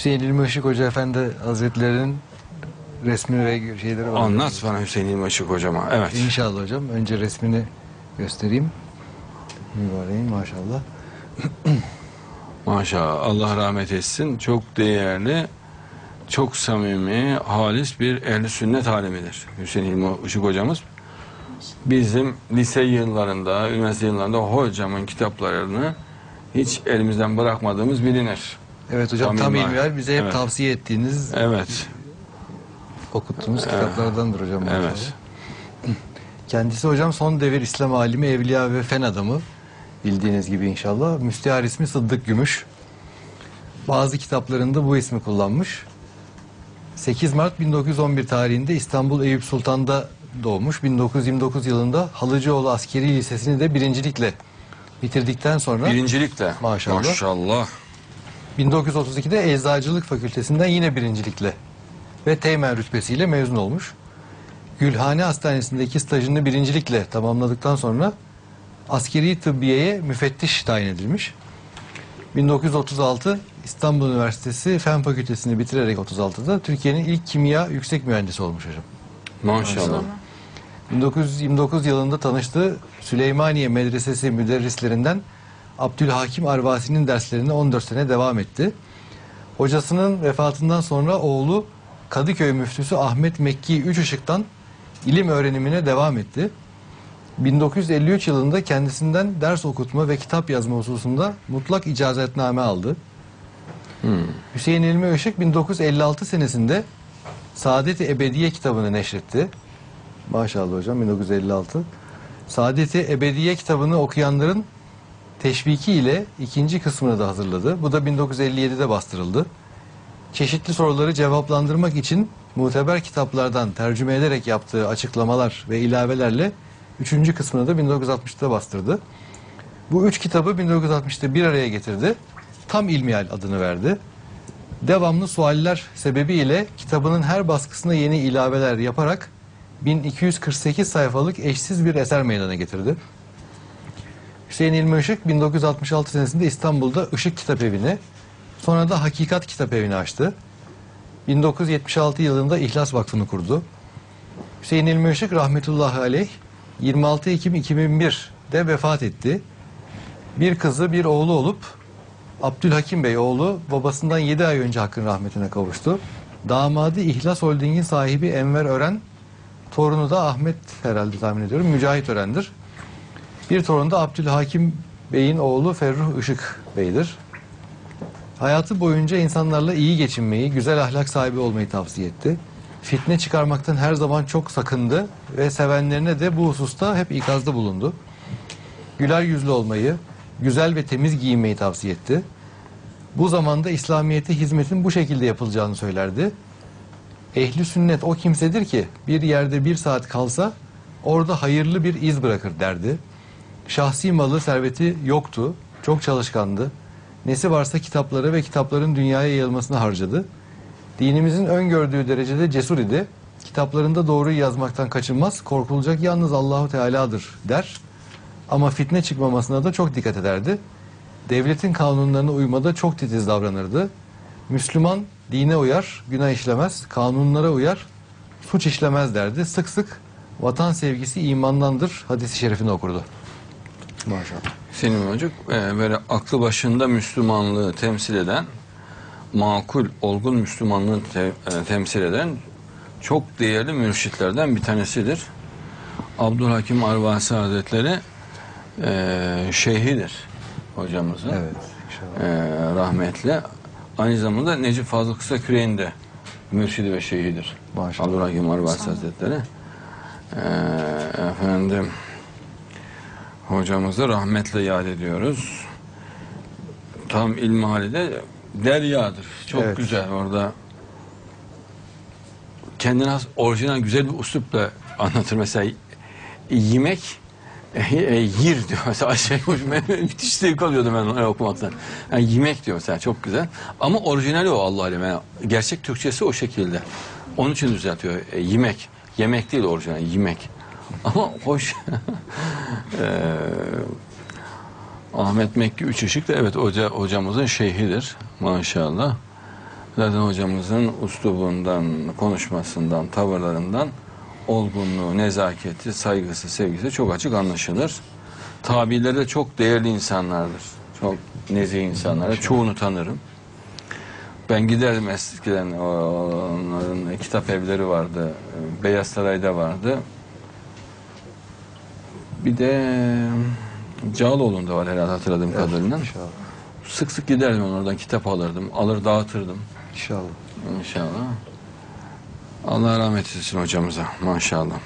Hüseyin İlmi Işık Hoca Efendi Hazretleri'nin resmini ve şeyleri var. Anlat bana Hüseyin İlmi Işık hocama. Evet. İnşallah hocam. Önce resmini göstereyim. Mübareğin maşallah. Maşallah Allah rahmet etsin. Çok değerli, çok samimi, halis bir ehli sünnet alemidir. Hüseyin İlmi Işık hocamız. Bizim lise yıllarında, üniversite yıllarında hocamın kitaplarını hiç elimizden bırakmadığımız bilinir. Evet hocam Tam tam, ilmihal. bize hep Evet. tavsiye ettiğiniz, Evet, okuttuğunuz kitaplardandır hocam. evet. Kendisi hocam son devir İslam alimi, evliya ve fen adamı. Bildiğiniz gibi inşallah. Müstehar ismi Sıddık Gümüş. Bazı kitaplarında bu ismi kullanmış. 8 Mart 1911 tarihinde İstanbul Eyüp Sultan'da doğmuş. 1929 yılında Halıcıoğlu Askeri Lisesi'ni de birincilikle bitirdikten sonra Birincilikle. Maşallah. Maşallah. 1932'de Eczacılık Fakültesinden yine birincilikle ve teğmen rütbesiyle mezun olmuş. Gülhane Hastanesi'ndeki stajını birincilikle tamamladıktan sonra askeri tıbbiyeye müfettiş tayin edilmiş. 1936 İstanbul Üniversitesi Fen Fakültesini bitirerek 36'da Türkiye'nin ilk kimya yüksek mühendisi olmuş hocam. Maşallah. 1929 yılında tanıştığı Süleymaniye Medresesi müderrislerinden Abdülhakim Arvasi'nin derslerine 14 sene devam etti. Hocasının vefatından sonra oğlu Kadıköy müftüsü Ahmet Mekki Üçışık'tan ilim öğrenimine devam etti. 1953 yılında kendisinden ders okutma ve kitap yazma hususunda mutlak icazetname aldı. Hüseyin İlmi Işık 1956 senesinde Saadet-i Ebediye kitabını neşretti. Maşallah hocam 1956. Saadet-i Ebediye kitabını okuyanların teşviki ile ikinci kısmını da hazırladı. Bu da 1957'de bastırıldı. Çeşitli soruları cevaplandırmak için muteber kitaplardan tercüme ederek yaptığı açıklamalar ve ilavelerle üçüncü kısmını da 1960'da bastırdı. Bu üç kitabı 1960'ta bir araya getirdi. Tam İlmihal adını verdi. Devamlı sualler sebebiyle kitabının her baskısına yeni ilaveler yaparak 1248 sayfalık eşsiz bir eser meydana getirdi. Hüseyin İlmi Işık 1966 senesinde İstanbul'da Işık Kitap Evi'ni, sonra da Hakikat Kitap Evi'ni açtı. 1976 yılında İhlas Vakfı'nı kurdu. Hüseyin İlmi Işık rahmetullahi aleyh 26 Ekim 2001'de vefat etti. Bir kızı bir oğlu olup Abdülhakim Bey oğlu babasından 7 ay önce hakkın rahmetine kavuştu. Damadı İhlas Holding'in sahibi Enver Ören, torunu da Ahmet herhalde tahmin ediyorum Mücahit Ören'dir. Bir torunu da Abdülhakim Bey'in oğlu Ferruh Işık Bey'dir. Hayatı boyunca insanlarla iyi geçinmeyi, güzel ahlak sahibi olmayı tavsiye etti. Fitne çıkarmaktan her zaman çok sakındı ve sevenlerine de bu hususta hep ikazda bulundu. Güler yüzlü olmayı, güzel ve temiz giyinmeyi tavsiye etti. Bu zamanda İslamiyet'e hizmetin bu şekilde yapılacağını söylerdi. Ehli sünnet o kimsedir ki bir yerde bir saat kalsa orada hayırlı bir iz bırakır derdi. Şahsi malı, serveti yoktu. Çok çalışkandı. Nesi varsa kitapları ve kitapların dünyaya yayılmasını harcadı. Dinimizin öngördüğü derecede cesur idi. Kitaplarında doğruyu yazmaktan kaçınmaz. Korkulacak yalnız Allahu Teala'dır der. Ama fitne çıkmamasına da çok dikkat ederdi. Devletin kanunlarına uymada çok titiz davranırdı. Müslüman dine uyar, günah işlemez, kanunlara uyar, suç işlemez derdi. Sık sık vatan sevgisi imandandır hadisi şerifini okurdu. Maşallah. Senin çocuk e, böyle aklı başında Müslümanlığı temsil eden, makul, olgun Müslümanlığı te- e, temsil eden çok değerli mürşitlerden bir tanesidir. Abdülhakim Arvasi Hazretleri e, şeyhidir hocamızın. Evet. inşallah. E, rahmetli. Aynı zamanda Necip Fazıl Kısaküre'nin de mürşidi ve şeyhidir. Maşallah. Abdülhakim Arvasi Hazretleri. E, efendim hocamızı rahmetle yad ediyoruz. Tam ilmihalide deryadır. Çok Evet. güzel orada. Kendine has orijinal güzel bir üslupla anlatır. Mesela yemek e, e, yir diyor. Mesela şey müthiş zevk alıyordum ben onu okumaktan. Yani yemek diyor mesela çok güzel. Ama orijinali o Allah alem. Yani gerçek Türkçesi o şekilde. Onun için düzeltiyor. E, yemek. Yemek değil orijinal. Yemek. Ama hoş. Eee Ahmet Mekki Üç Işık da evet hoca, hocamızın şeyhidir maşallah. Zaten hocamızın uslubundan, konuşmasından, tavırlarından olgunluğu, nezaketi, saygısı, sevgisi çok açık anlaşılır. Tabirleri de çok değerli insanlardır. Çok nezih insanlar. Çoğunu tanırım. Ben giderdim eskiden onların kitap evleri vardı. Beyaz Saray'da vardı. Bir de Cağaloğlu'nda var herhalde hatırladığım kadarıyla. İnşallah. Sık sık giderdim oradan kitap alırdım. Alır dağıtırdım. İnşallah. İnşallah. Allah rahmet etsin hocamıza maşallah.